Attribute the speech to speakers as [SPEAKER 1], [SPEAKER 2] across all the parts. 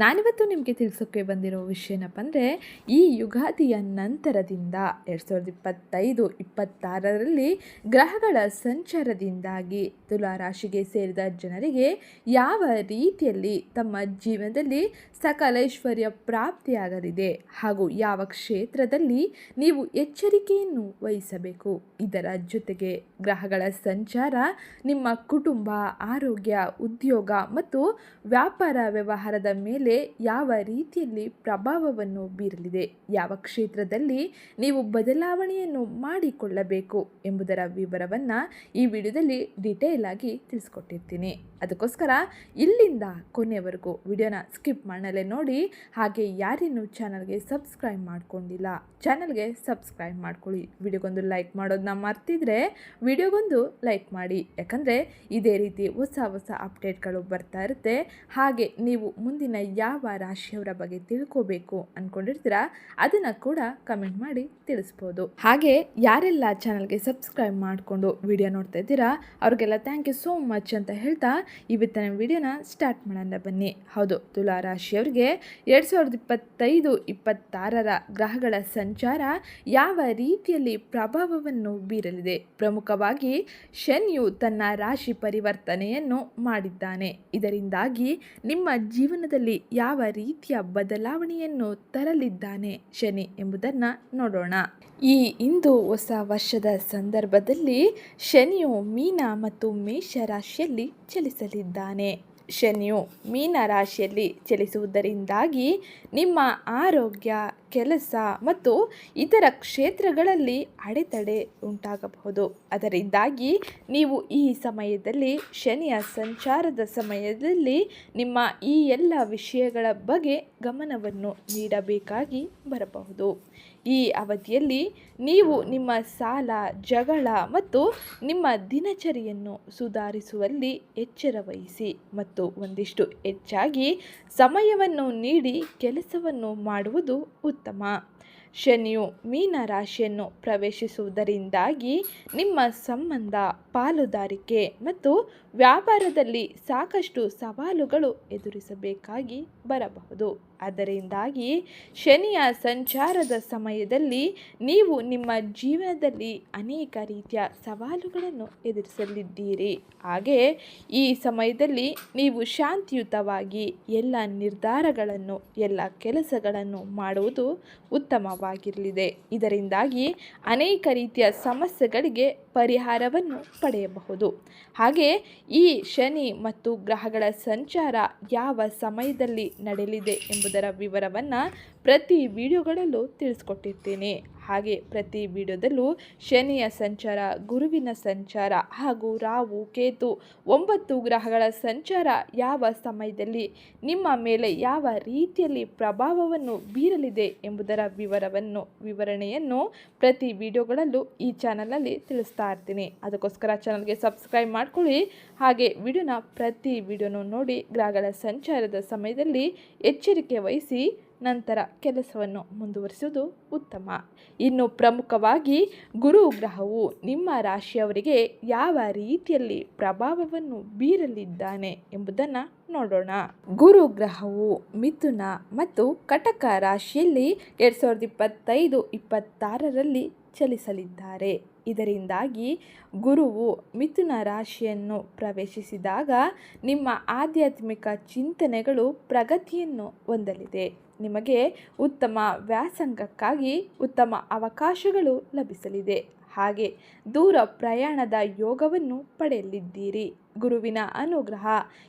[SPEAKER 1] ನಾನಿವತ್ತು ನಿಮಗೆ ತಿಳಿಸೋಕ್ಕೆ ಬಂದಿರೋ ವಿಷಯ ಏನಪ್ಪ ಅಂದರೆ ಈ ಯುಗಾದಿಯ ನಂತರದಿಂದ ಎರಡು ಸಾವಿರದ ಇಪ್ಪತ್ತೈದು, ಇಪ್ಪತ್ತಾರರಲ್ಲಿ ಗ್ರಹಗಳ ಸಂಚಾರದಿಂದಾಗಿ ತುಲಾ ರಾಶಿಗೆ ಸೇರಿದ ಜನರಿಗೆ ಯಾವ ರೀತಿಯಲ್ಲಿ ತಮ್ಮ ಜೀವನದಲ್ಲಿ ಸಕಲೈಶ್ವರ್ಯ ಪ್ರಾಪ್ತಿಯಾಗಲಿದೆ ಹಾಗೂ ಯಾವ ಕ್ಷೇತ್ರದಲ್ಲಿ ನೀವು ಎಚ್ಚರಿಕೆಯನ್ನು ವಹಿಸಬೇಕು, ಇದರ ಜೊತೆಗೆ ಗ್ರಹಗಳ ಸಂಚಾರ, ನಿಮ್ಮ ಕುಟುಂಬ, ಆರೋಗ್ಯ, ಉದ್ಯೋಗ ಮತ್ತು ವ್ಯಾಪಾರ ವ್ಯವಹಾರದ ಮೇಲೆ ಯಾವ ರೀತಿಯಲ್ಲಿ ಪ್ರಭಾವವನ್ನು ಬೀರಲಿದೆ, ಯಾವ ಕ್ಷೇತ್ರದಲ್ಲಿ ನೀವು ಬದಲಾವಣೆಯನ್ನು ಮಾಡಿಕೊಳ್ಳಬೇಕು ಎಂಬುದರ ವಿವರವನ್ನು ಈ ವಿಡಿಯೋದಲ್ಲಿ ಡಿಟೇಲ್ ಆಗಿ ತಿಳಿಸ್ಕೊಟ್ಟಿರ್ತೀನಿ. ಅದಕ್ಕೋಸ್ಕರ ಇಲ್ಲಿಂದ ಕೊನೆವರೆಗೂ ವಿಡಿಯೋನ ಸ್ಕಿಪ್ ಮಾಡಲೇ ನೋಡಿ, ಹಾಗೆ ಯಾರಿನ್ನೂ ಚಾನಲ್ಗೆ ಸಬ್ಸ್ಕ್ರೈಬ್ ಮಾಡ್ಕೊಂಡಿಲ್ಲ ಚಾನಲ್ಗೆ ಸಬ್ಸ್ಕ್ರೈಬ್ ಮಾಡ್ಕೊಳ್ಳಿ. ವಿಡಿಯೋಗೊಂದು ಲೈಕ್ ಮಾಡೋದನ್ನ ಮರ್ತಿದ್ರೆ ವಿಡಿಯೋಗೊಂದು ಲೈಕ್ ಮಾಡಿ. ಯಾಕಂದರೆ ಇದೇ ರೀತಿ ಹೊಸ ಹೊಸ ಅಪ್ಡೇಟ್ಗಳು ಬರ್ತಾ ಇರುತ್ತೆ. ಹಾಗೆ ನೀವು ಮುಂದಿನ ಯಾವ ರಾಶಿಯವರ ಬಗ್ಗೆ ತಿಳ್ಕೋಬೇಕು ಅಂದ್ಕೊಂಡಿರ್ತೀರಾ ಅದನ್ನು ಕೂಡ ಕಮೆಂಟ್ ಮಾಡಿ ತಿಳಿಸ್ಬೋದು. ಹಾಗೆ ಯಾರೆಲ್ಲ ಚಾನಲ್ಗೆ ಸಬ್ಸ್ಕ್ರೈಬ್ ಮಾಡಿಕೊಂಡು ವಿಡಿಯೋ ನೋಡ್ತಾ ಇದ್ದೀರಾ, ಅವ್ರಿಗೆಲ್ಲ ಥ್ಯಾಂಕ್ ಯು ಸೋ ಮಚ್ ಅಂತ ಹೇಳ್ತಾ ಇವತ್ತಿನ ವಿಡಿಯೋನ ಸ್ಟಾರ್ಟ್ ಮಾಡೋಣ ಬನ್ನಿ. ಹೌದು, ತುಲಾ ರಾಶಿಯವ್ರಿಗೆ ಎರಡು ಸಾವಿರದ ಇಪ್ಪತ್ತೈದು, ಇಪ್ಪತ್ತಾರರ ಗ್ರಹಗಳ ಸಂಚಾರ ಯಾವ ರೀತಿಯಲ್ಲಿ ಪ್ರಭಾವವನ್ನು ಬೀರಲಿದೆ? ಪ್ರಮುಖವಾಗಿ ಶನಿಯು ತನ್ನ ರಾಶಿ ಪರಿವರ್ತನೆಯನ್ನು ಮಾಡಿದ್ದಾನೆ. ಇದರಿಂದಾಗಿ ನಿಮ್ಮ ಜೀವನದಲ್ಲಿ ಯಾವ ರೀತಿಯ ಬದಲಾವಣೆಯನ್ನು ತರಲಿದ್ದಾನೆ ಶನಿ ಎಂಬುದನ್ನು ನೋಡೋಣ. ಈ ಇಂದು ಹೊಸ ವರ್ಷದ ಸಂದರ್ಭದಲ್ಲಿ ಶನಿಯು ಮೀನ ಮತ್ತು ಮೇಷ ರಾಶಿಯಲ್ಲಿ ಚಲಿಸಲಿದ್ದಾನೆ. ಶನಿಯು ಮೀನ ರಾಶಿಯಲ್ಲಿ ಚಲಿಸುವುದರಿಂದಾಗಿ ನಿಮ್ಮ ಆರೋಗ್ಯ, ಕೆಲಸ ಮತ್ತು ಇತರ ಕ್ಷೇತ್ರಗಳಲ್ಲಿ ಅಡೆತಡೆ ಉಂಟಾಗಬಹುದು. ಅದರಿಂದಾಗಿ ನೀವು ಈ ಸಮಯದಲ್ಲಿ, ಶನಿಯ ಸಂಚಾರದ ಸಮಯದಲ್ಲಿ ನಿಮ್ಮ ಈ ಎಲ್ಲ ವಿಷಯಗಳ ಬಗ್ಗೆ ಗಮನವನ್ನು ನೀಡಬೇಕಾಗಿ ಬರಬಹುದು. ಈ ಅವಧಿಯಲ್ಲಿ ನೀವು ನಿಮ್ಮ ಸಾಲ, ಜಗಳ ಮತ್ತು ನಿಮ್ಮ ದಿನಚರಿಯನ್ನು ಸುಧಾರಿಸುವಲ್ಲಿ ಎಚ್ಚರ ವಹಿಸಿ ಮತ್ತು ಒಂದಿಷ್ಟು ಹೆಚ್ಚಾಗಿ ಸಮಯವನ್ನು ನೀಡಿ ಕೆಲಸವನ್ನು ಮಾಡುವುದು ಉತ್ತಮ. ಶನಿಯು ಮೀನ ರಾಶಿಯನ್ನು ಪ್ರವೇಶಿಸುವುದರಿಂದಾಗಿ ನಿಮ್ಮ ಸಂಬಂಧ, ಪಾಲುದಾರಿಕೆ ಮತ್ತು ವ್ಯಾಪಾರದಲ್ಲಿ ಸಾಕಷ್ಟು ಸವಾಲುಗಳು ಎದುರಿಸಬೇಕಾಗಿ ಬರಬಹುದು. ಅದರಿಂದಾಗಿ ಶನಿಯ ಸಂಚಾರದ ಸಮಯದಲ್ಲಿ ನೀವು ನಿಮ್ಮ ಜೀವನದಲ್ಲಿ ಅನೇಕ ರೀತಿಯ ಸವಾಲುಗಳನ್ನು ಎದುರಿಸಲಿದ್ದೀರಿ. ಹಾಗೆ ಈ ಸಮಯದಲ್ಲಿ ನೀವು ಶಾಂತಿಯುತವಾಗಿ ಎಲ್ಲ ನಿರ್ಧಾರಗಳನ್ನು, ಎಲ್ಲ ಕೆಲಸಗಳನ್ನು ಮಾಡುವುದು ಉತ್ತಮವಾಗಿರಲಿದೆ. ಇದರಿಂದಾಗಿ ಅನೇಕ ರೀತಿಯ ಸಮಸ್ಯೆಗಳಿಗೆ ಪರಿಹಾರವನ್ನು ಪಡೆಯಬಹುದು. ಹಾಗೆ ಈ ಶನಿ ಮತ್ತು ಗ್ರಹಗಳ ಸಂಚಾರ ಯಾವ ಸಮಯದಲ್ಲಿ ನಡೆಯಲಿದೆ ಎಂಬುದರ ವಿವರವನ್ನು ಪ್ರತಿ ವಿಡಿಯೋಗಳಲ್ಲೂ ತಿಳಿಸ್ಕೊಟ್ಟಿರ್ತೇನೆ. ಹಾಗೆ ಪ್ರತಿ ವಿಡಿಯೋದಲ್ಲೂ ಶನಿಯ ಸಂಚಾರ, ಗುರುವಿನ ಸಂಚಾರ ಹಾಗೂ ರಾವು ಕೇತು ಒಂಬತ್ತು ಗ್ರಹಗಳ ಸಂಚಾರ ಯಾವ ಸಮಯದಲ್ಲಿ, ನಿಮ್ಮ ಮೇಲೆ ಯಾವ ರೀತಿಯಲ್ಲಿ ಪ್ರಭಾವವನ್ನು ಬೀರಲಿದೆ ಎಂಬುದರ ವಿವರವನ್ನು, ವಿವರಣೆಯನ್ನು ಪ್ರತಿ ವಿಡಿಯೋಗಳಲ್ಲೂ ಈ ಚಾನಲಲ್ಲಿ ತಿಳಿಸ್ತಾ ಇರ್ತೀನಿ. ಅದಕ್ಕೋಸ್ಕರ ಚಾನಲ್ಗೆ ಸಬ್ಸ್ಕ್ರೈಬ್ ಮಾಡ್ಕೊಳ್ಳಿ. ಹಾಗೆ ವಿಡಿಯೋನ ಪ್ರತಿ ವಿಡಿಯೋನೂ ನೋಡಿ, ಗ್ರಹಗಳ ಸಂಚಾರದ ಸಮಯದಲ್ಲಿ ಎಚ್ಚರಿಕೆ ವಹಿಸಿ ನಂತರ ಕೆಲಸವನ್ನು ಮುಂದುವರಿಸುವುದು ಉತ್ತಮ. ಇನ್ನು ಪ್ರಮುಖವಾಗಿ ಗುರು ಗ್ರಹವು ನಿಮ್ಮ ರಾಶಿಯವರಿಗೆ ಯಾವ ರೀತಿಯಲ್ಲಿ ಪ್ರಭಾವವನ್ನು ಬೀರಲಿದ್ದಾನೆ ಎಂಬುದನ್ನು ನೋಡೋಣ. ಗುರು ಗ್ರಹವು ಮಿಥುನ ಮತ್ತು ಕಟಕ ರಾಶಿಯಲ್ಲಿ ಎರಡು ಸಾವಿರದ ಇಪ್ಪತ್ತೈದು, ಇಪ್ಪತ್ತಾರರಲ್ಲಿ ಚಲಿಸಲಿದ್ದಾರೆ. ಇದರಿಂದಾಗಿ ಗುರುವು ಮಿಥುನ ರಾಶಿಯನ್ನು ಪ್ರವೇಶಿಸಿದಾಗ ನಿಮ್ಮ ಆಧ್ಯಾತ್ಮಿಕ ಚಿಂತನೆಗಳು ಪ್ರಗತಿಯನ್ನು ಹೊಂದಲಿದೆ. ನಿಮಗೆ ಉತ್ತಮ ವ್ಯಾಸಂಗಕ್ಕಾಗಿ ಉತ್ತಮ ಅವಕಾಶಗಳು ಲಭಿಸಲಿದೆ. ಹಾಗೆ ದೂರ ಪ್ರಯಾಣದ ಯೋಗವನ್ನು ಪಡೆಯಲಿದ್ದೀರಿ. ಗುರುವಿನ ಅನುಗ್ರಹ.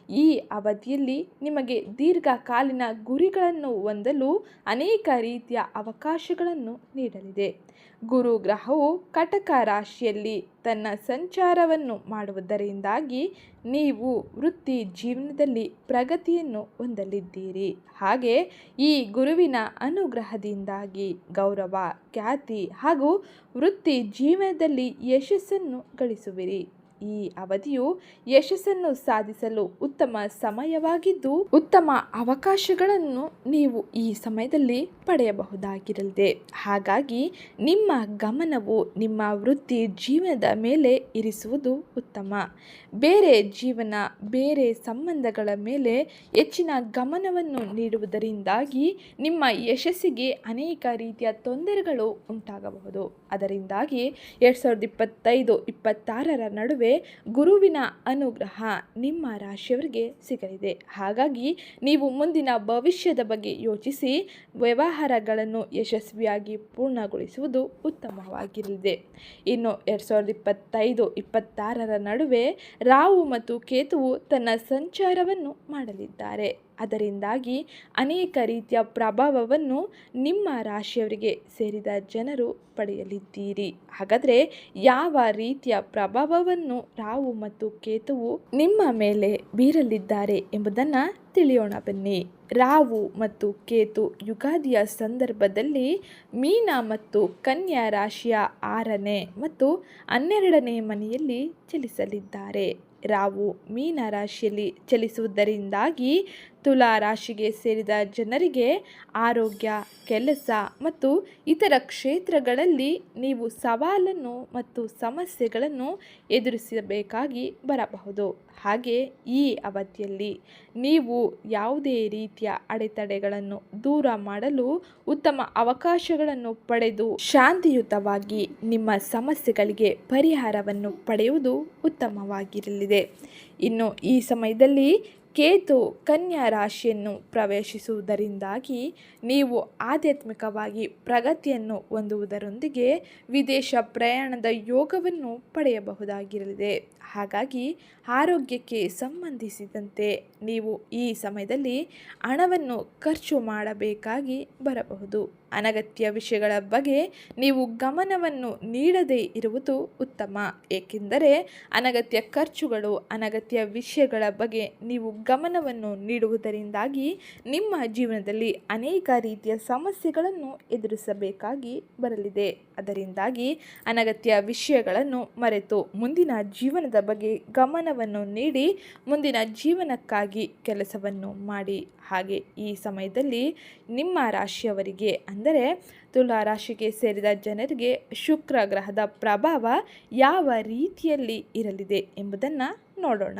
[SPEAKER 1] ಈ ಅವಧಿಯಲ್ಲಿ ನಿಮಗೆ ದೀರ್ಘಕಾಲೀನ ಗುರಿಗಳನ್ನು ಹೊಂದಲು ಅನೇಕ ರೀತಿಯ ಅವಕಾಶಗಳನ್ನು ನೀಡಲಿದೆ. ಗುರು ಗ್ರಹವು ಕಟಕ ರಾಶಿಯಲ್ಲಿ ತನ್ನ ಸಂಚಾರವನ್ನು ಮಾಡುವುದರಿಂದಾಗಿ ನೀವು ವೃತ್ತಿ ಜೀವನದಲ್ಲಿ ಪ್ರಗತಿಯನ್ನು ಹೊಂದಲಿದ್ದೀರಿ. ಹಾಗೆ ಈ ಗುರುವಿನ ಅನುಗ್ರಹದಿಂದಾಗಿ ಗೌರವ, ಖ್ಯಾತಿ ಹಾಗೂ ವೃತ್ತಿ ಜೀವನದಲ್ಲಿ ಯಶಸ್ಸನ್ನು ಗಳಿಸುವಿರಿ. ಈ ಅವಧಿಯು ಯಶಸ್ಸನ್ನು ಸಾಧಿಸಲು ಉತ್ತಮ ಸಮಯವಾಗಿದ್ದು, ಉತ್ತಮ ಅವಕಾಶಗಳನ್ನು ನೀವು ಈ ಸಮಯದಲ್ಲಿ ಪಡೆಯಬಹುದಾಗಿರಲಿದೆ. ಹಾಗಾಗಿ ನಿಮ್ಮ ಗಮನವು ನಿಮ್ಮ ವೃತ್ತಿ ಜೀವನದ ಮೇಲೆ ಇರಿಸುವುದು ಉತ್ತಮ. ಬೇರೆ ಜೀವನ, ಬೇರೆ ಸಂಬಂಧಗಳ ಮೇಲೆ ಹೆಚ್ಚಿನ ಗಮನವನ್ನು ನೀಡುವುದರಿಂದಾಗಿ ನಿಮ್ಮ ಯಶಸ್ಸಿಗೆ ಅನೇಕ ರೀತಿಯ ತೊಂದರೆಗಳು ಉಂಟಾಗಬಹುದು. ಅದರಿಂದಾಗಿ ಎರಡು ಸಾವಿರದ ಇಪ್ಪತ್ತೈದು, ಇಪ್ಪತ್ತಾರರ ನಡುವೆ ಗುರುವಿನ ಅನುಗ್ರಹ ನಿಮ್ಮ ರಾಶಿಯವರಿಗೆ ಸಿಗಲಿದೆ. ಹಾಗಾಗಿ ನೀವು ಮುಂದಿನ ಭವಿಷ್ಯದ ಬಗ್ಗೆ ಯೋಚಿಸಿ, ವ್ಯವಹಾರಗಳನ್ನು ಯಶಸ್ವಿಯಾಗಿ ಪೂರ್ಣಗೊಳಿಸುವುದು ಉತ್ತಮವಾಗಿರಲಿದೆ. ಇನ್ನು ಎರಡು ಸಾವಿರದ ಇಪ್ಪತ್ತೈದು, ಇಪ್ಪತ್ತಾರರ ನಡುವೆ ರಾಹು ಮತ್ತು ಕೇತುವು ತನ್ನ ಸಂಚಾರವನ್ನು ಮಾಡಲಿದ್ದಾರೆ. ಅದರಿಂದಾಗಿ ಅನೇಕ ರೀತಿಯ ಪ್ರಭಾವವನ್ನು ನಿಮ್ಮ ರಾಶಿಯವರಿಗೆ ಸೇರಿದ ಜನರು ಪಡೆಯಲಿದ್ದೀರಿ. ಹಾಗಾದರೆ ಯಾವ ರೀತಿಯ ಪ್ರಭಾವವನ್ನು ರಾಹು ಮತ್ತು ಕೇತುವು ನಿಮ್ಮ ಮೇಲೆ ಬೀರಲಿದ್ದಾರೆ ಎಂಬುದನ್ನು ತಿಳಿಯೋಣ ಬನ್ನಿ. ರಾಹು ಮತ್ತು ಕೇತು ಯುಗಾದಿಯ ಸಂದರ್ಭದಲ್ಲಿ ಮೀನ ಮತ್ತು ಕನ್ಯಾ ರಾಶಿಯ ಆರನೇ ಮತ್ತು ಹನ್ನೆರಡನೇ ಮನೆಯಲ್ಲಿ ಚಲಿಸಲಿದ್ದಾರೆ. ರಾವು ಮೀನ ರಾಶಿಯಲ್ಲಿ ಚಲಿಸುವುದರಿಂದಾಗಿ ತುಲಾ ರಾಶಿಗೆ ಸೇರಿದ ಜನರಿಗೆ ಆರೋಗ್ಯ, ಕೆಲಸ ಮತ್ತು ಇತರ ಕ್ಷೇತ್ರಗಳಲ್ಲಿ ನೀವು ಸವಾಲನ್ನು ಮತ್ತು ಸಮಸ್ಯೆಗಳನ್ನು ಎದುರಿಸಬೇಕಾಗಿ ಬರಬಹುದು. ಹಾಗೆ ಈ ಅವಧಿಯಲ್ಲಿ ನೀವು ಯಾವುದೇ ರೀತಿಯ ಅಡೆತಡೆಗಳನ್ನು ದೂರ ಮಾಡಲು ಉತ್ತಮ ಅವಕಾಶಗಳನ್ನು ಪಡೆದು ಶಾಂತಿಯುತವಾಗಿ ನಿಮ್ಮ ಸಮಸ್ಯೆಗಳಿಗೆ ಪರಿಹಾರವನ್ನು ಪಡೆಯುವುದು ಉತ್ತಮವಾಗಿರಲಿದೆ. ಇನ್ನು ಈ ಸಮಯದಲ್ಲಿ ಕೇತು ಕನ್ಯಾ ರಾಶಿಯನ್ನು ಪ್ರವೇಶಿಸುವುದರಿಂದಾಗಿ ನೀವು ಆಧ್ಯಾತ್ಮಿಕವಾಗಿ ಪ್ರಗತಿಯನ್ನು ಹೊಂದುವುದರೊಂದಿಗೆ ವಿದೇಶ ಪ್ರಯಾಣದ ಯೋಗವನ್ನು ಪಡೆಯಬಹುದಾಗಿರಲಿದೆ. ಹಾಗಾಗಿ ಆರೋಗ್ಯಕ್ಕೆ ಸಂಬಂಧಿಸಿದಂತೆ ನೀವು ಈ ಸಮಯದಲ್ಲಿ ಹಣವನ್ನು ಖರ್ಚು ಮಾಡಬೇಕಾಗಿ ಬರಬಹುದು. ಅನಗತ್ಯ ವಿಷಯಗಳ ಬಗ್ಗೆ ನೀವು ಗಮನವನ್ನು ನೀಡದೇ ಇರುವುದು ಉತ್ತಮ. ಏಕೆಂದರೆ ಅನಗತ್ಯ ಖರ್ಚುಗಳು, ಅನಗತ್ಯ ವಿಷಯಗಳ ಬಗ್ಗೆ ನೀವು ಗಮನವನ್ನು ನೀಡುವುದರಿಂದಾಗಿ ನಿಮ್ಮ ಜೀವನದಲ್ಲಿ ಅನೇಕ ರೀತಿಯ ಸಮಸ್ಯೆಗಳನ್ನು ಎದುರಿಸಬೇಕಾಗಿ ಬರಲಿದೆ. ಅದರಿಂದಾಗಿ ಅನಗತ್ಯ ವಿಷಯಗಳನ್ನು ಮರೆತು ಮುಂದಿನ ಜೀವನದ ಬಗ್ಗೆ ಗಮನವನ್ನು ನೀಡಿ ಮುಂದಿನ ಜೀವನಕ್ಕಾಗಿ ಕೆಲಸವನ್ನು ಮಾಡಿ. ಹಾಗೆ ಈ ಸಮಯದಲ್ಲಿ ನಿಮ್ಮ ರಾಶಿಯವರಿಗೆ ಅಂದರೆ ತುಲಾ ರಾಶಿಗೆ ಸೇರಿದ ಜನರಿಗೆ ಶುಕ್ರ ಗ್ರಹದ ಪ್ರಭಾವ ಯಾವ ರೀತಿಯಲ್ಲಿ ಇರಲಿದೆ ಎಂಬುದನ್ನು ನೋಡೋಣ.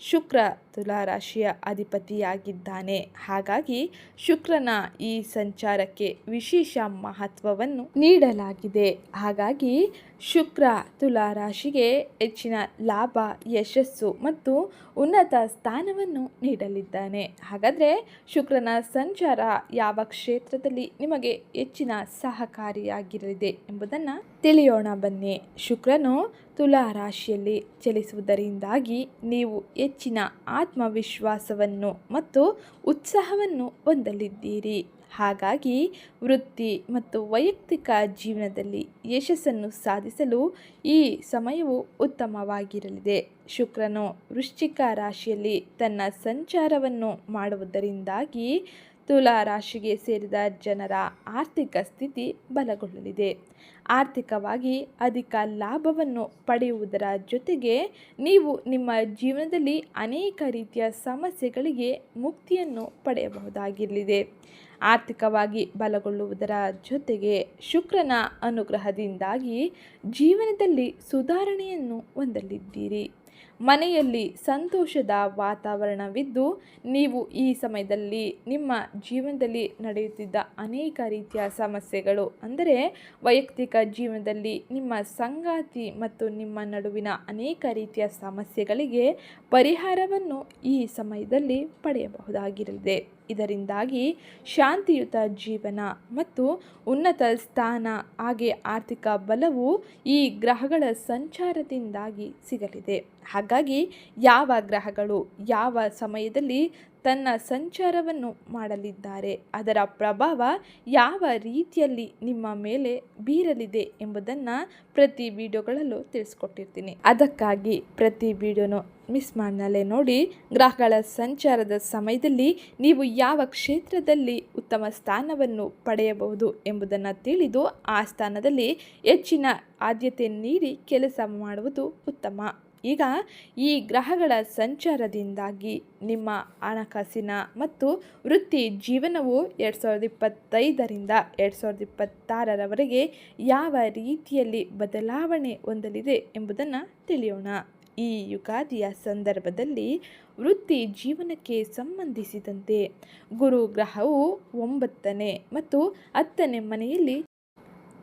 [SPEAKER 1] ಶುಕ್ರ ತುಲಾರಾಶಿಯ ಅಧಿಪತಿಯಾಗಿದ್ದಾನೆ. ಹಾಗಾಗಿ ಶುಕ್ರನ ಈ ಸಂಚಾರಕ್ಕೆ ವಿಶೇಷ ಮಹತ್ವವನ್ನು ನೀಡಲಾಗಿದೆ. ಹಾಗಾಗಿ ಶುಕ್ರ ತುಲಾರಾಶಿಗೆ ಹೆಚ್ಚಿನ ಲಾಭ, ಯಶಸ್ಸು ಮತ್ತು ಉನ್ನತ ಸ್ಥಾನವನ್ನು ನೀಡಲಿದ್ದಾನೆ. ಹಾಗಾದರೆ ಶುಕ್ರನ ಸಂಚಾರ ಯಾವ ಕ್ಷೇತ್ರದಲ್ಲಿ ನಿಮಗೆ ಹೆಚ್ಚಿನ ಸಹಕಾರಿಯಾಗಿರಲಿದೆ ಎಂಬುದನ್ನು ತಿಳಿಯೋಣ ಬನ್ನಿ. ಶುಕ್ರನು ತುಲಾ ರಾಶಿಯಲ್ಲಿ ಚಲಿಸುವುದರಿಂದಾಗಿ ನೀವು ಹೆಚ್ಚಿನ ಆತ್ಮವಿಶ್ವಾಸವನ್ನು ಮತ್ತು ಉತ್ಸಾಹವನ್ನು ಹೊಂದಲಿದ್ದೀರಿ. ಹಾಗಾಗಿ ವೃತ್ತಿ ಮತ್ತು ವೈಯಕ್ತಿಕ ಜೀವನದಲ್ಲಿ ಯಶಸ್ಸನ್ನು ಸಾಧಿಸಲು ಈ ಸಮಯವು ಉತ್ತಮವಾಗಿರಲಿದೆ. ಶುಕ್ರನು ವೃಶ್ಚಿಕ ರಾಶಿಯಲ್ಲಿ ತನ್ನ ಸಂಚಾರವನ್ನು ಮಾಡುವುದರಿಂದಾಗಿ ತುಲಾ ರಾಶಿಗೆ ಸೇರಿದ ಜನರ ಆರ್ಥಿಕ ಸ್ಥಿತಿ ಬಲಗೊಳ್ಳಲಿದೆ. ಆರ್ಥಿಕವಾಗಿ ಅಧಿಕ ಲಾಭವನ್ನು ಪಡೆಯುವುದರ ಜೊತೆಗೆ ನೀವು ನಿಮ್ಮ ಜೀವನದಲ್ಲಿ ಅನೇಕ ರೀತಿಯ ಸಮಸ್ಯೆಗಳಿಗೆ ಮುಕ್ತಿಯನ್ನು ಪಡೆಯಬಹುದಾಗಿರಲಿದೆ. ಆರ್ಥಿಕವಾಗಿ ಬಲಗೊಳ್ಳುವುದರ ಜೊತೆಗೆ ಶುಕ್ರನ ಅನುಗ್ರಹದಿಂದಾಗಿ ಜೀವನದಲ್ಲಿ ಸುಧಾರಣೆಯನ್ನು ಹೊಂದಲಿದ್ದೀರಿ. ಮನೆಯಲ್ಲಿ ಸಂತೋಷದ ವಾತಾವರಣವಿದ್ದು, ನೀವು ಈ ಸಮಯದಲ್ಲಿ ನಿಮ್ಮ ಜೀವನದಲ್ಲಿ ನಡೆಯುತ್ತಿದ್ದ ಅನೇಕ ರೀತಿಯ ಸಮಸ್ಯೆಗಳು, ಅಂದರೆ ವೈಯಕ್ತಿಕ ಜೀವನದಲ್ಲಿ ನಿಮ್ಮ ಸಂಗಾತಿ ಮತ್ತು ನಿಮ್ಮ ನಡುವಿನ ಅನೇಕ ರೀತಿಯ ಸಮಸ್ಯೆಗಳಿಗೆ ಪರಿಹಾರವನ್ನು ಈ ಸಮಯದಲ್ಲಿ ಪಡೆಯಬಹುದಾಗಿರಲಿದೆ. ಇದರಿಂದಾಗಿ ಶಾಂತಿಯುತ ಜೀವನ ಮತ್ತು ಉನ್ನತ ಸ್ಥಾನ, ಹಾಗೆ ಆರ್ಥಿಕ ಬಲವು ಈ ಗ್ರಹಗಳ ಸಂಚಾರದಿಂದಾಗಿ ಸಿಗಲಿದೆ. ಹಾಗಾಗಿ ಯಾವ ಗ್ರಹಗಳು ಯಾವ ಸಮಯದಲ್ಲಿ ತನ್ನ ಸಂಚಾರವನ್ನು ಮಾಡಲಿದ್ದಾರೆ, ಅದರ ಪ್ರಭಾವ ಯಾವ ರೀತಿಯಲ್ಲಿ ನಿಮ್ಮ ಮೇಲೆ ಬೀರಲಿದೆ ಎಂಬುದನ್ನು ಪ್ರತಿ ವಿಡಿಯೋಗಳಲ್ಲೂ ತಿಳಿಸ್ಕೊಟ್ಟಿರ್ತೀನಿ. ಅದಕ್ಕಾಗಿ ಪ್ರತಿ ವಿಡಿಯೋನು ಮಿಸ್ ಮಾಡಲೇ ನೋಡಿ, ಗ್ರಹಗಳ ಸಂಚಾರದ ಸಮಯದಲ್ಲಿ ನೀವು ಯಾವ ಕ್ಷೇತ್ರದಲ್ಲಿ ಉತ್ತಮ ಸ್ಥಾನವನ್ನು ಪಡೆಯಬಹುದು ಎಂಬುದನ್ನು ತಿಳಿದು ಆ ಸ್ಥಾನದಲ್ಲಿ ಹೆಚ್ಚಿನ ಆದ್ಯತೆ ನೀಡಿ ಕೆಲಸ ಮಾಡುವುದು ಉತ್ತಮ. ಈಗ ಈ ಗ್ರಹಗಳ ಸಂಚಾರದಿಂದಾಗಿ ನಿಮ್ಮ ಹಣಕಾಸಿನ ಮತ್ತು ವೃತ್ತಿ ಜೀವನವು ಎರಡು ಸಾವಿರದ ಇಪ್ಪತ್ತೈದರಿಂದ ಎರಡು ಸಾವಿರದ ಇಪ್ಪತ್ತಾರರವರೆಗೆ ಯಾವ ರೀತಿಯಲ್ಲಿ ಬದಲಾವಣೆ ಹೊಂದಲಿದೆ ಎಂಬುದನ್ನು ತಿಳಿಯೋಣ. ಈ ಯುಗಾದಿಯ ಸಂದರ್ಭದಲ್ಲಿ ವೃತ್ತಿ ಜೀವನಕ್ಕೆ ಸಂಬಂಧಿಸಿದಂತೆ ಗುರು ಗ್ರಹವು ಒಂಬತ್ತನೇ ಮತ್ತು ಹತ್ತನೇ ಮನೆಯಲ್ಲಿ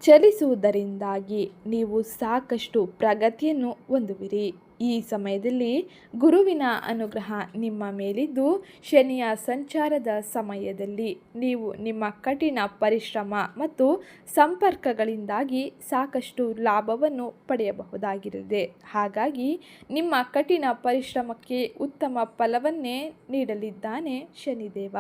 [SPEAKER 1] ಚಲಿಸುವುದರಿಂದಾಗಿ ನೀವು ಸಾಕಷ್ಟು ಪ್ರಗತಿಯನ್ನು ಹೊಂದುವಿರಿ. ಈ ಸಮಯದಲ್ಲಿ ಗುರುವಿನ ಅನುಗ್ರಹ ನಿಮ್ಮ ಮೇಲಿದ್ದು, ಶನಿಯ ಸಂಚಾರದ ಸಮಯದಲ್ಲಿ ನೀವು ನಿಮ್ಮ ಕಠಿಣ ಪರಿಶ್ರಮ ಮತ್ತು ಸಂಪರ್ಕಗಳಿಂದಾಗಿ ಸಾಕಷ್ಟು ಲಾಭವನ್ನು ಪಡೆಯಬಹುದಾಗಿರಲಿದೆ. ಹಾಗಾಗಿ ನಿಮ್ಮ ಕಠಿಣ ಪರಿಶ್ರಮಕ್ಕೆ ಉತ್ತಮ ಫಲವನ್ನೇ ನೀಡಲಿದ್ದಾನೆ ಶನಿದೇವ.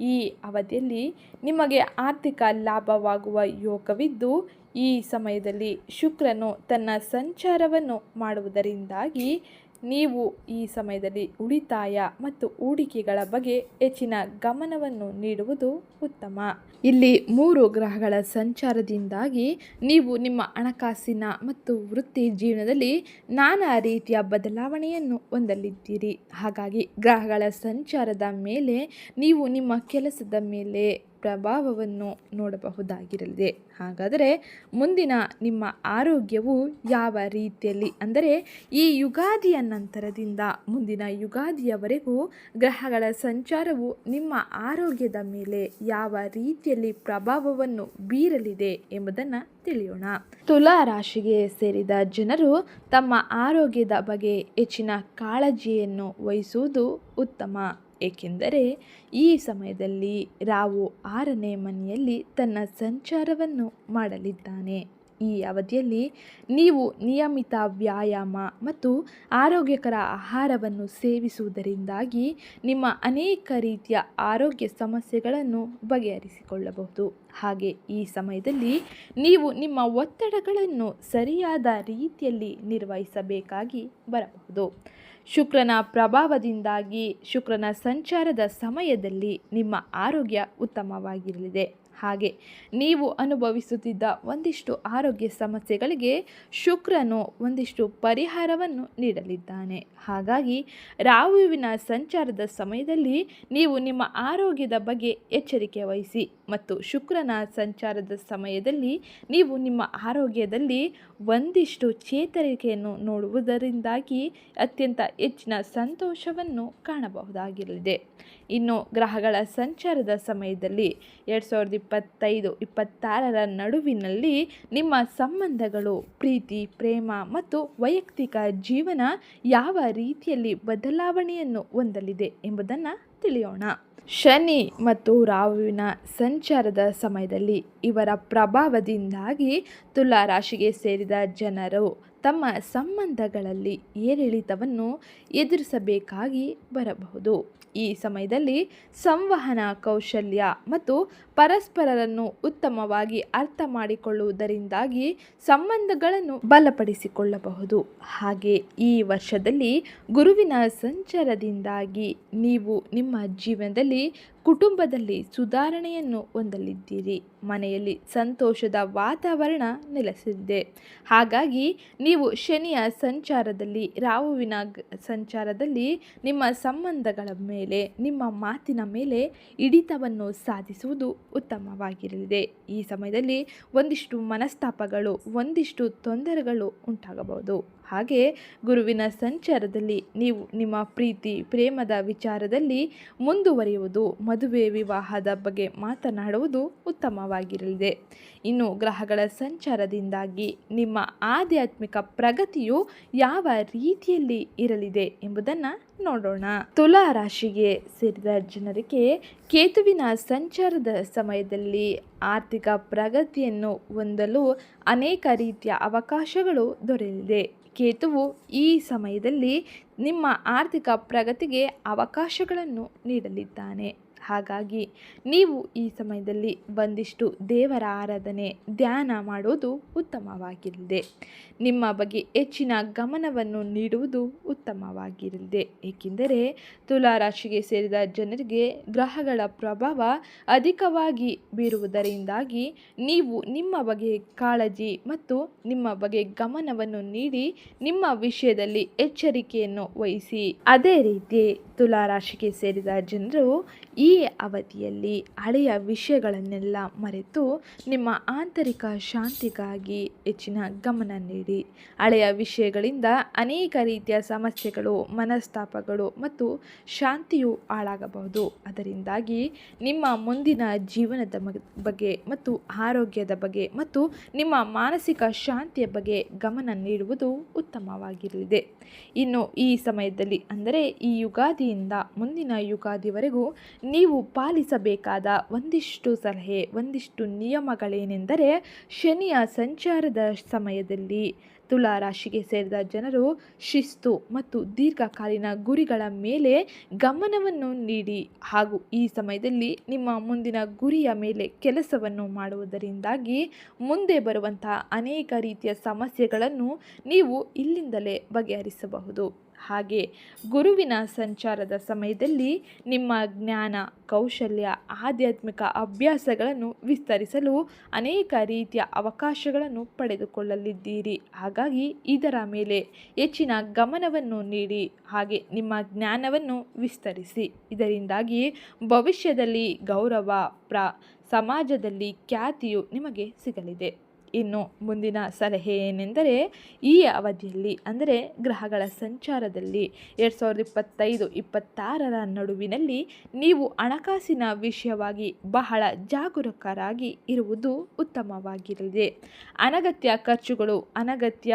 [SPEAKER 1] ಈ ಅವಧಿಯಲ್ಲಿ ನಿಮಗೆ ಆರ್ಥಿಕ ಲಾಭವಾಗುವ ಯೋಗವಿದ್ದು ಈ ಸಮಯದಲ್ಲಿ ಶುಕ್ರನು ತನ್ನ ಸಂಚಾರವನ್ನು ಮಾಡುವುದರಿಂದಾಗಿ ನೀವು ಈ ಸಮಯದಲ್ಲಿ ಉಳಿತಾಯ ಮತ್ತು ಹೂಡಿಕೆಗಳ ಬಗ್ಗೆ ಹೆಚ್ಚಿನ ಗಮನವನ್ನು ನೀಡುವುದು ಉತ್ತಮ. ಇಲ್ಲಿ ಮೂರು ಗ್ರಹಗಳ ಸಂಚಾರದಿಂದಾಗಿ ನೀವು ನಿಮ್ಮ ಹಣಕಾಸಿನ ಮತ್ತು ವೃತ್ತಿ ಜೀವನದಲ್ಲಿ ನಾನಾ ರೀತಿಯ ಬದಲಾವಣೆಯನ್ನು ಹೊಂದಲಿದ್ದೀರಿ. ಹಾಗಾಗಿ ಗ್ರಹಗಳ ಸಂಚಾರದ ಮೇಲೆ ನೀವು ನಿಮ್ಮ ಕೆಲಸದ ಮೇಲೆ ಪ್ರಭಾವವನ್ನು ನೋಡಬಹುದಾಗಿರಲಿದೆ. ಹಾಗಾದರೆ ಮುಂದಿನ ನಿಮ್ಮ ಆರೋಗ್ಯವು ಯಾವ ರೀತಿಯಲ್ಲಿ? ಅಂದರೆ ಈ ಯುಗಾದಿಯ ನಂತರದಿಂದ ಮುಂದಿನ ಯುಗಾದಿಯವರೆಗೂ ಗ್ರಹಗಳ ಸಂಚಾರವು ನಿಮ್ಮ ಆರೋಗ್ಯದ ಮೇಲೆ ಯಾವ ರೀತಿಯಲ್ಲಿ ಪ್ರಭಾವವನ್ನು ಬೀರಲಿದೆ ಎಂಬುದನ್ನು ತಿಳಿಯೋಣ. ತುಲಾ ರಾಶಿಗೆ ಸೇರಿದ ಜನರು ತಮ್ಮ ಆರೋಗ್ಯದ ಬಗ್ಗೆ ಹೆಚ್ಚಿನ ಕಾಳಜಿಯನ್ನು ವಹಿಸುವುದು ಉತ್ತಮ. ಏಕೆಂದರೆ ಈ ಸಮಯದಲ್ಲಿ ರಾವು ಆರನೇ ಮನೆಯಲ್ಲಿ ತನ್ನ ಸಂಚಾರವನ್ನು ಮಾಡಲಿದ್ದಾನೆ. ಈ ಅವಧಿಯಲ್ಲಿ ನೀವು ನಿಯಮಿತ ವ್ಯಾಯಾಮ ಮತ್ತು ಆರೋಗ್ಯಕರ ಆಹಾರವನ್ನು ಸೇವಿಸುವುದರಿಂದಾಗಿ ನಿಮ್ಮ ಅನೇಕ ರೀತಿಯ ಆರೋಗ್ಯ ಸಮಸ್ಯೆಗಳನ್ನು ಬಗೆಹರಿಸಿಕೊಳ್ಳಬಹುದು. ಹಾಗೆ ಈ ಸಮಯದಲ್ಲಿ ನೀವು ನಿಮ್ಮ ಒತ್ತಡಗಳನ್ನು ಸರಿಯಾದ ರೀತಿಯಲ್ಲಿ ನಿರ್ವಹಿಸಬೇಕಾಗಿ ಬರಬಹುದು. ಶುಕ್ರನ ಪ್ರಭಾವದಿಂದಾಗಿ ಶುಕ್ರನ ಸಂಚಾರದ ಸಮಯದಲ್ಲಿ ನಿಮ್ಮ ಆರೋಗ್ಯ ಉತ್ತಮವಾಗಿರಲಿದೆ. ಹಾಗೆ ನೀವು ಅನುಭವಿಸುತ್ತಿದ್ದ ಒಂದಿಷ್ಟು ಆರೋಗ್ಯ ಸಮಸ್ಯೆಗಳಿಗೆ ಶುಕ್ರನು ಒಂದಿಷ್ಟು ಪರಿಹಾರವನ್ನು ನೀಡಲಿದ್ದಾನೆ. ಹಾಗಾಗಿ ರಾಹುವಿನ ಸಂಚಾರದ ಸಮಯದಲ್ಲಿ ನೀವು ನಿಮ್ಮ ಆರೋಗ್ಯದ ಬಗ್ಗೆ ಎಚ್ಚರಿಕೆ ವಹಿಸಿ ಮತ್ತು ಶುಕ್ರನ ಸಂಚಾರದ ಸಮಯದಲ್ಲಿ ನೀವು ನಿಮ್ಮ ಆರೋಗ್ಯದಲ್ಲಿ ಒಂದಿಷ್ಟು ಚೇತರಿಕೆಯನ್ನು ನೋಡುವುದರಿಂದಾಗಿ ಅತ್ಯಂತ ಹೆಚ್ಚಿನ ಸಂತೋಷವನ್ನು ಕಾಣಬಹುದಾಗಿರಲಿದೆ. ಇನ್ನು ಗ್ರಹಗಳ ಸಂಚಾರದ ಸಮಯದಲ್ಲಿ ಎರಡು ಸಾವಿರದ ಇಪ್ಪತ್ತೈದು, ಇಪ್ಪತ್ತಾರರ ನಡುವಿನಲ್ಲಿ ನಿಮ್ಮ ಸಂಬಂಧಗಳು, ಪ್ರೀತಿ, ಪ್ರೇಮ ಮತ್ತು ವೈಯಕ್ತಿಕ ಜೀವನ ಯಾವ ರೀತಿಯಲ್ಲಿ ಬದಲಾವಣೆಯನ್ನು ಹೊಂದಲಿದೆ ಎಂಬುದನ್ನು ತಿಳಿಯೋಣ. ಶನಿ ಮತ್ತು ರಾಹುವಿನ ಸಂಚಾರದ ಸಮಯದಲ್ಲಿ ಇವರ ಪ್ರಭಾವದಿಂದಾಗಿ ತುಲಾ ರಾಶಿಗೆ ಸೇರಿದ ಜನರು ತಮ್ಮ ಸಂಬಂಧಗಳಲ್ಲಿ ಏರಿಳಿತವನ್ನು ಎದುರಿಸಬೇಕಾಗಿ ಬರಬಹುದು. ಈ ಸಮಯದಲ್ಲಿ ಸಂವಹನ ಕೌಶಲ್ಯ ಮತ್ತು ಪರಸ್ಪರರನ್ನು ಉತ್ತಮವಾಗಿ ಅರ್ಥ ಮಾಡಿಕೊಳ್ಳುವುದರಿಂದಾಗಿ ಸಂಬಂಧಗಳನ್ನು ಬಲಪಡಿಸಿಕೊಳ್ಳಬಹುದು. ಹಾಗೆ ಈ ವರ್ಷದಲ್ಲಿ ಗುರುವಿನ ಸಂಚಾರದಿಂದಾಗಿ ನೀವು ನಿಮ್ಮ ಜೀವನದಲ್ಲಿ ಕುಟುಂಬದಲ್ಲಿ ಸುಧಾರಣೆಯನ್ನು ಹೊಂದಲಿದ್ದೀರಿ. ಮನೆಯಲ್ಲಿ ಸಂತೋಷದ ವಾತಾವರಣ ನೆಲೆಸಿದೆ. ಹಾಗಾಗಿ ನೀವು ಶನಿಯ ಸಂಚಾರದಲ್ಲಿ, ರಾಹುವಿನ ಸಂಚಾರದಲ್ಲಿ ನಿಮ್ಮ ಸಂಬಂಧಗಳ ಮೇಲೆ, ನಿಮ್ಮ ಮಾತಿನ ಮೇಲೆ ಹಿಡಿತವನ್ನು ಸಾಧಿಸುವುದು ಉತ್ತಮವಾಗಿರಲಿದೆ. ಈ ಸಮಯದಲ್ಲಿ ಒಂದಿಷ್ಟು ಮನಸ್ತಾಪಗಳು, ಒಂದಿಷ್ಟು ತೊಂದರೆಗಳು ಉಂಟಾಗಬಹುದು. ಹಾಗೆ ಗುರುವಿನ ಸಂಚಾರದಲ್ಲಿ ನೀವು ನಿಮ್ಮ ಪ್ರೀತಿ, ಪ್ರೇಮದ ವಿಚಾರದಲ್ಲಿ ಮುಂದುವರಿಯುವುದು, ಮದುವೆ ವಿವಾಹದ ಬಗ್ಗೆ ಮಾತನಾಡುವುದು ಉತ್ತಮವಾಗಿರಲಿದೆ. ಇನ್ನು ಗ್ರಹಗಳ ಸಂಚಾರದಿಂದಾಗಿ ನಿಮ್ಮ ಆಧ್ಯಾತ್ಮಿಕ ಪ್ರಗತಿಯು ಯಾವ ರೀತಿಯಲ್ಲಿ ಇರಲಿದೆ ಎಂಬುದನ್ನು ನೋಡೋಣ. ತುಲಾ ರಾಶಿಗೆ ಸೇರಿದ ಜನರಿಗೆ ಕೇತುವಿನ ಸಂಚಾರದ ಸಮಯದಲ್ಲಿ ಆರ್ಥಿಕ ಪ್ರಗತಿಯನ್ನು ಹೊಂದಲು ಅನೇಕ ರೀತಿಯ ಅವಕಾಶಗಳು ದೊರೆಯಲಿದೆ. ಕೇತುವು ಈ ಸಮಯದಲ್ಲಿ ನಿಮ್ಮ ಆರ್ಥಿಕ ಪ್ರಗತಿಗೆ ಅವಕಾಶಗಳನ್ನು ನೀಡಲಿದ್ದಾನೆ. ಹಾಗಾಗಿ ನೀವು ಈ ಸಮಯದಲ್ಲಿ ಒಂದಿಷ್ಟು ದೇವರ ಆರಾಧನೆ, ಧ್ಯಾನ ಮಾಡೋದು ಉತ್ತಮವಾಗಿರಲಿದೆ ನಿಮ್ಮ ಬಗ್ಗೆ ಹೆಚ್ಚಿನ ಗಮನವನ್ನು ನೀಡುವುದು ಉತ್ತಮವಾಗಿರಲಿದೆ ಏಕೆಂದರೆ ತುಲಾರಾಶಿಗೆ ಸೇರಿದ ಜನರಿಗೆ ಗ್ರಹಗಳ ಪ್ರಭಾವ ಅಧಿಕವಾಗಿ ಬೀರುವುದರಿಂದಾಗಿ ನೀವು ನಿಮ್ಮ ಬಗ್ಗೆ ಕಾಳಜಿ ಮತ್ತು ನಿಮ್ಮ ಬಗ್ಗೆ ಗಮನವನ್ನು ನೀಡಿ ನಿಮ್ಮ ವಿಷಯದಲ್ಲಿ ಎಚ್ಚರಿಕೆಯನ್ನು ವಹಿಸಿ. ಅದೇ ರೀತಿ ತುಲಾರಾಶಿಗೆ ಸೇರಿದ ಜನರು ಈ ಅವಧಿಯಲ್ಲಿ ಹಳೆಯ ವಿಷಯಗಳನ್ನೆಲ್ಲ ಮರೆತು ನಿಮ್ಮ ಆಂತರಿಕ ಶಾಂತಿಗಾಗಿ ಹೆಚ್ಚಿನ ಗಮನ ನೀಡಿ. ಹಳೆಯ ವಿಷಯಗಳಿಂದ ಅನೇಕ ರೀತಿಯ ಸಮಸ್ಯೆಗಳು, ಮನಸ್ತಾಪಗಳು ಮತ್ತು ಶಾಂತಿಯು ಹಾಳಾಗಬಹುದು. ಅದರಿಂದಾಗಿ ನಿಮ್ಮ ಮುಂದಿನ ಜೀವನದ ಬಗ್ಗೆ ಮತ್ತು ಆರೋಗ್ಯದ ಬಗ್ಗೆ ಮತ್ತು ನಿಮ್ಮ ಮಾನಸಿಕ ಶಾಂತಿಯ ಬಗ್ಗೆ ಗಮನ ನೀಡುವುದು ಉತ್ತಮವಾಗಿರಲಿದೆ. ಇನ್ನು ಈ ಸಮಯದಲ್ಲಿ ಅಂದರೆ ಈ ಯುಗಾದಿಯಿಂದ ಮುಂದಿನ ಯುಗಾದಿವರೆಗೂ ನೀವು ಪಾಲಿಸಬೇಕಾದ ಒಂದಿಷ್ಟು ಸಲಹೆ, ಒಂದಿಷ್ಟು ನಿಯಮಗಳೇನೆಂದರೆ ಶನಿಯ ಸಂಚಾರದ ಸಮಯದಲ್ಲಿ ತುಲಾ ರಾಶಿಗೆ ಸೇರಿದ ಜನರು ಶಿಸ್ತು ಮತ್ತು ದೀರ್ಘಕಾಲೀನ ಗುರಿಗಳ ಮೇಲೆ ಗಮನವನ್ನು ನೀಡಿ ಹಾಗೂ ಈ ಸಮಯದಲ್ಲಿ ನಿಮ್ಮ ಮುಂದಿನ ಗುರಿಯ ಮೇಲೆ ಕೆಲಸವನ್ನು ಮಾಡುವುದರಿಂದಾಗಿ ಮುಂದೆ ಬರುವಂತಹ ಅನೇಕ ರೀತಿಯ ಸಮಸ್ಯೆಗಳನ್ನು ನೀವು ಇಲ್ಲಿಂದಲೇ ಬಗೆಹರಿಸಬಹುದು. ಹಾಗೆ ಗುರುವಿನ ಸಂಚಾರದ ಸಮಯದಲ್ಲಿ ನಿಮ್ಮ ಜ್ಞಾನ, ಕೌಶಲ್ಯ, ಆಧ್ಯಾತ್ಮಿಕ ಅಭ್ಯಾಸಗಳನ್ನು ವಿಸ್ತರಿಸಲು ಅನೇಕ ರೀತಿಯ ಅವಕಾಶಗಳನ್ನು ಪಡೆದುಕೊಳ್ಳಲಿದ್ದೀರಿ. ಹಾಗಾಗಿ ಇದರ ಮೇಲೆ ಹೆಚ್ಚಿನ ಗಮನವನ್ನು ನೀಡಿ, ಹಾಗೆ ನಿಮ್ಮ ಜ್ಞಾನವನ್ನು ವಿಸ್ತರಿಸಿ. ಇದರಿಂದಾಗಿ ಭವಿಷ್ಯದಲ್ಲಿ ಗೌರವ, ಪ್ರ, ಸಮಾಜದಲ್ಲಿ ಖ್ಯಾತಿಯು ನಿಮಗೆ ಸಿಗಲಿದೆ. ಇನ್ನು ಮುಂದಿನ ಸಲಹೆ ಏನೆಂದರೆ, ಈ ಅವಧಿಯಲ್ಲಿ, ಅಂದರೆ ಗ್ರಹಗಳ ಸಂಚಾರದಲ್ಲಿ ಎರಡು ಸಾವಿರದ ಇಪ್ಪತ್ತೈದು, ಇಪ್ಪತ್ತಾರರ ನಡುವಿನಲ್ಲಿ ನೀವು ಹಣಕಾಸಿನ ವಿಷಯವಾಗಿ ಬಹಳ ಜಾಗರೂಕರಾಗಿ ಇರುವುದು ಉತ್ತಮವಾಗಿರಲಿದೆ ಅನಗತ್ಯ ಖರ್ಚುಗಳು, ಅನಗತ್ಯ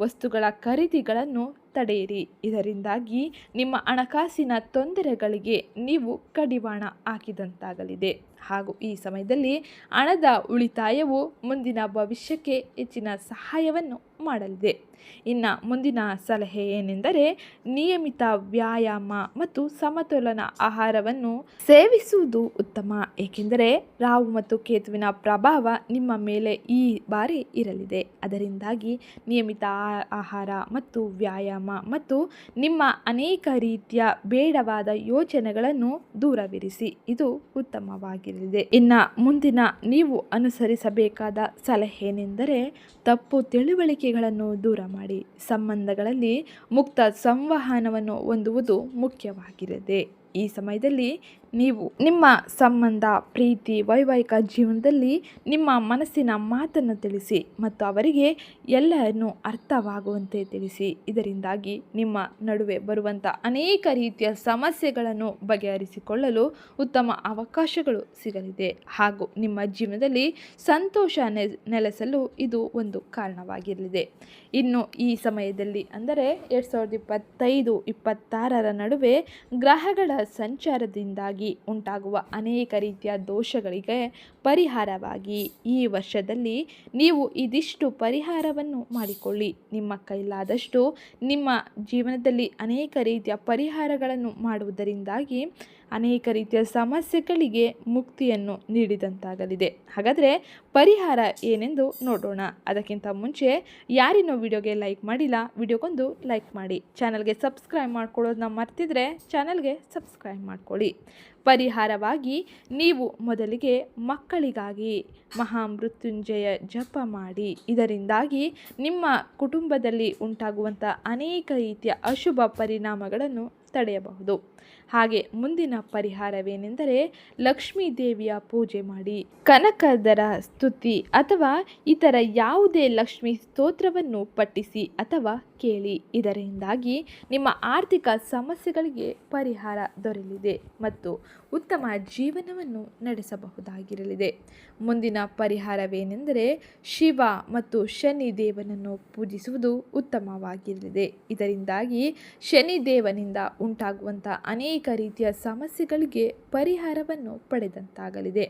[SPEAKER 1] ವಸ್ತುಗಳ ಖರೀದಿಗಳನ್ನು ತಡೆಯಿರಿ. ಇದರಿಂದಾಗಿ ನಿಮ್ಮ ಹಣಕಾಸಿನ ತೊಂದರೆಗಳಿಗೆ ನೀವು ಕಡಿವಾಣ ಹಾಕಿದಂತಾಗಲಿದೆ. ಹಾಗೂ ಈ ಸಮಯದಲ್ಲಿ ಹಣದ ಉಳಿತಾಯವು ಮುಂದಿನ ಭವಿಷ್ಯಕ್ಕೆ ಹೆಚ್ಚಿನ ಸಹಾಯವನ್ನು ಮಾಡಲಿದೆ. ಇನ್ನು ಮುಂದಿನ ಸಲಹೆ ಏನೆಂದರೆ, ನಿಯಮಿತ ವ್ಯಾಯಾಮ ಮತ್ತು ಸಮತೋಲನ ಆಹಾರವನ್ನು ಸೇವಿಸುವುದು ಉತ್ತಮ. ಏಕೆಂದರೆ ರಾವು ಮತ್ತು ಕೇತುವಿನ ಪ್ರಭಾವ ನಿಮ್ಮ ಮೇಲೆ ಈ ಬಾರಿ ಇರಲಿದೆ. ಅದರಿಂದಾಗಿ ನಿಯಮಿತ ಆಹಾರ ಮತ್ತು ವ್ಯಾಯಾಮ ಮತ್ತು ನಿಮ್ಮ ಅನೇಕ ರೀತಿಯ ಬೇಡವಾದ ಯೋಚನೆಗಳನ್ನು ದೂರವಿರಿಸಿ. ಇದು ಉತ್ತಮವಾಗಿರಲಿದೆ. ಇನ್ನು ಮುಂದಿನ ನೀವು ಅನುಸರಿಸಬೇಕಾದ ಸಲಹೆ ಏನೆಂದರೆ, ತಪ್ಪು ತಿಳುವಳಿಕೆಗಳನ್ನು ದೂರ ಮಾಡಿ ಸಂಬಂಧಗಳಲ್ಲಿ ಮುಕ್ತ ಸಂವಹನವನ್ನು ಹೊಂದುವುದು ಮುಖ್ಯವಾಗಿರದೆ ಈ ಸಮಯದಲ್ಲಿ ನೀವು ನಿಮ್ಮ ಸಂಬಂಧ, ಪ್ರೀತಿ, ವೈವಾಹಿಕ ಜೀವನದಲ್ಲಿ ನಿಮ್ಮ ಮನಸ್ಸಿನ ಮಾತನ್ನು ತಿಳಿಸಿ ಮತ್ತು ಅವರಿಗೆ ಎಲ್ಲರನ್ನು ಅರ್ಥವಾಗುವಂತೆ ತಿಳಿಸಿ. ಇದರಿಂದಾಗಿ ನಿಮ್ಮ ನಡುವೆ ಬರುವಂಥ ಅನೇಕ ರೀತಿಯ ಸಮಸ್ಯೆಗಳನ್ನು ಬಗೆಹರಿಸಿಕೊಳ್ಳಲು ಉತ್ತಮ ಅವಕಾಶಗಳು ಸಿಗಲಿದೆ. ಹಾಗೂ ನಿಮ್ಮ ಜೀವನದಲ್ಲಿ ಸಂತೋಷ ನೆಲೆಸಲು ಇದು ಒಂದು ಕಾರಣವಾಗಿರಲಿದೆ. ಇನ್ನು ಈ ಸಮಯದಲ್ಲಿ ಅಂದರೆ ಎರಡು ಸಾವಿರದ ಇಪ್ಪತ್ತೈದು, ಇಪ್ಪತ್ತಾರರ ನಡುವೆ ಗ್ರಹಗಳ ಸಂಚಾರದಿಂದಾಗಿ ಉಂಟಾಗುವ ಅನೇಕ ರೀತಿಯ ದೋಷಗಳಿಗೆ ಪರಿಹಾರವಾಗಿ ಈ ವರ್ಷದಲ್ಲಿ ನೀವು ಇದಿಷ್ಟು ಪರಿಹಾರವನ್ನು ಮಾಡಿಕೊಳ್ಳಿ. ನಿಮ್ಮ ಕೈಲಾದಷ್ಟು ನಿಮ್ಮ ಜೀವನದಲ್ಲಿ ಅನೇಕ ರೀತಿಯ ಪರಿಹಾರಗಳನ್ನು ಮಾಡುವುದರಿಂದಾಗಿ ಅನೇಕ ರೀತಿಯ ಸಮಸ್ಯೆಗಳಿಗೆ ಮುಕ್ತಿಯನ್ನು ನೀಡಿದಂತಾಗಲಿದೆ. ಹಾಗಾದರೆ ಪರಿಹಾರ ಏನೆಂದು ನೋಡೋಣ. ಅದಕ್ಕಿಂತ ಮುಂಚೆ ಯಾರಿನ್ನೂ ವಿಡಿಯೋಗೆ ಲೈಕ್ ಮಾಡಿಲ್ಲ, ವಿಡಿಯೋಗೊಂದು ಲೈಕ್ ಮಾಡಿ. ಚಾನಲ್ಗೆ ಸಬ್ಸ್ಕ್ರೈಬ್ ಮಾಡ್ಕೊಳ್ಳೋದನ್ನ ಮರ್ತಿದ್ರೆ ಚಾನಲ್ಗೆ ಸಬ್ಸ್ಕ್ರೈಬ್ ಮಾಡ್ಕೊಳ್ಳಿ. ಪರಿಹಾರವಾಗಿ ನೀವು ಮೊದಲಿಗೆ ಮಕ್ಕಳಿಗಾಗಿ ಮಹಾಮೃತ್ಯುಂಜಯ ಜಪ ಮಾಡಿ. ಇದರಿಂದಾಗಿ ನಿಮ್ಮ ಕುಟುಂಬದಲ್ಲಿ ಉಂಟಾಗುವಂಥ ಅನೇಕ ರೀತಿಯ ಅಶುಭ ಪರಿಣಾಮಗಳನ್ನು ತಡೆಯಬಹುದು. ಹಾಗೆ ಮುಂದಿನ ಪರಿಹಾರವೇನೆಂದರೆ ಲಕ್ಷ್ಮೀ ದೇವಿಯ ಪೂಜೆ ಮಾಡಿ. ಕನಕದರ ಸ್ತುತಿ ಅಥವಾ ಇತರ ಯಾವುದೇ ಲಕ್ಷ್ಮಿ ಸ್ತೋತ್ರವನ್ನು ಪಠಿಸಿ ಅಥವಾ ಕೇಳಿ. ಇದರಿಂದಾಗಿ ನಿಮ್ಮ ಆರ್ಥಿಕ ಸಮಸ್ಯೆಗಳಿಗೆ ಪರಿಹಾರ ದೊರೆಯಲಿದೆ ಮತ್ತು ಉತ್ತಮ ಜೀವನವನ್ನು ನಡೆಸಬಹುದಾಗಿರಲಿದೆ. ಮುಂದಿನ ಪರಿಹಾರವೇನೆಂದರೆ ಶಿವ ಮತ್ತು ಶನಿ ದೇವನನ್ನು ಪೂಜಿಸುವುದು ಉತ್ತಮವಾಗಿರಲಿದೆ. ಇದರಿಂದಾಗಿ ಶನಿ ದೇವನಿಂದ ಉಂಟಾಗುವಂಥ ಅನೇಕ ರೀತಿಯ ಸಮಸ್ಯೆಗಳಿಗೆ ಪರಿಹಾರವನ್ನು ಪಡೆದಂತಾಗಲಿದೆ.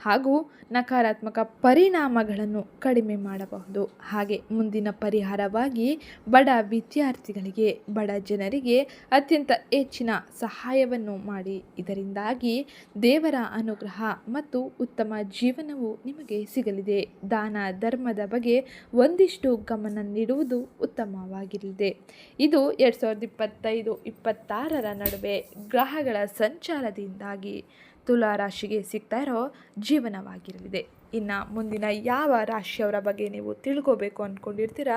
[SPEAKER 1] ಹಾಗೂ ನಕಾರಾತ್ಮಕ ಪರಿಣಾಮಗಳನ್ನು ಕಡಿಮೆ ಮಾಡಬಹುದು. ಹಾಗೆ ಮುಂದಿನ ಪರಿಹಾರವಾಗಿ ಬಡ ವಿದ್ಯಾರ್ಥಿಗಳಿಗೆ, ಬಡ ಜನರಿಗೆ ಅತ್ಯಂತ ಹೆಚ್ಚಿನ ಸಹಾಯವನ್ನು ಮಾಡಿ. ಇದರಿಂದಾಗಿ ದೇವರ ಅನುಗ್ರಹ ಮತ್ತು ಉತ್ತಮ ಜೀವನವು ನಿಮಗೆ ಸಿಗಲಿದೆ. ದಾನ ಧರ್ಮದ ಬಗ್ಗೆ ಒಂದಿಷ್ಟು ಗಮನ ನೀಡುವುದು ಉತ್ತಮವಾಗಿರಲಿದೆ. ಇದು ಎರಡು ಸಾವಿರದ ಇಪ್ಪತ್ತೈದು, ಇಪ್ಪತ್ತಾರರ ನಡುವೆ ಗ್ರಹಗಳ ಸಂಚಾರದಿಂದಾಗಿ ತುಲಾ ರಾಶಿಗೆ ಸಿಗ್ತಾ ಇರೋ ಜೀವನವಾಗಿರಲಿದೆ. ಇನ್ನು ಮುಂದಿನ ಯಾವ ರಾಶಿಯವರ ಬಗ್ಗೆ ನೀವು ತಿಳ್ಕೋಬೇಕು ಅಂದ್ಕೊಂಡಿರ್ತೀರಾ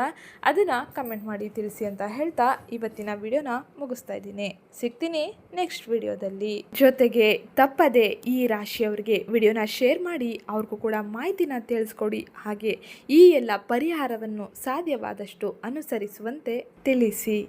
[SPEAKER 1] ಅದನ್ನು ಕಮೆಂಟ್ ಮಾಡಿ ತಿಳಿಸಿ ಅಂತ ಹೇಳ್ತಾ ಇವತ್ತಿನ ವಿಡಿಯೋನ ಮುಗಿಸ್ತಾ ಇದ್ದೀನಿ. ಸಿಗ್ತೀನಿ ನೆಕ್ಸ್ಟ್ ವಿಡಿಯೋದಲ್ಲಿ. ಜೊತೆಗೆ ತಪ್ಪದೆ ಈ ರಾಶಿಯವರಿಗೆ ವಿಡಿಯೋನ ಶೇರ್ ಮಾಡಿ, ಅವ್ರಿಗೂ ಕೂಡ ಮಾಹಿತಿನ ತಿಳಿಸ್ಕೊಡಿ. ಹಾಗೆ ಈ ಎಲ್ಲ ಪರಿಹಾರವನ್ನು ಸಾಧ್ಯವಾದಷ್ಟು ಅನುಸರಿಸುವಂತೆ ತಿಳಿಸಿ.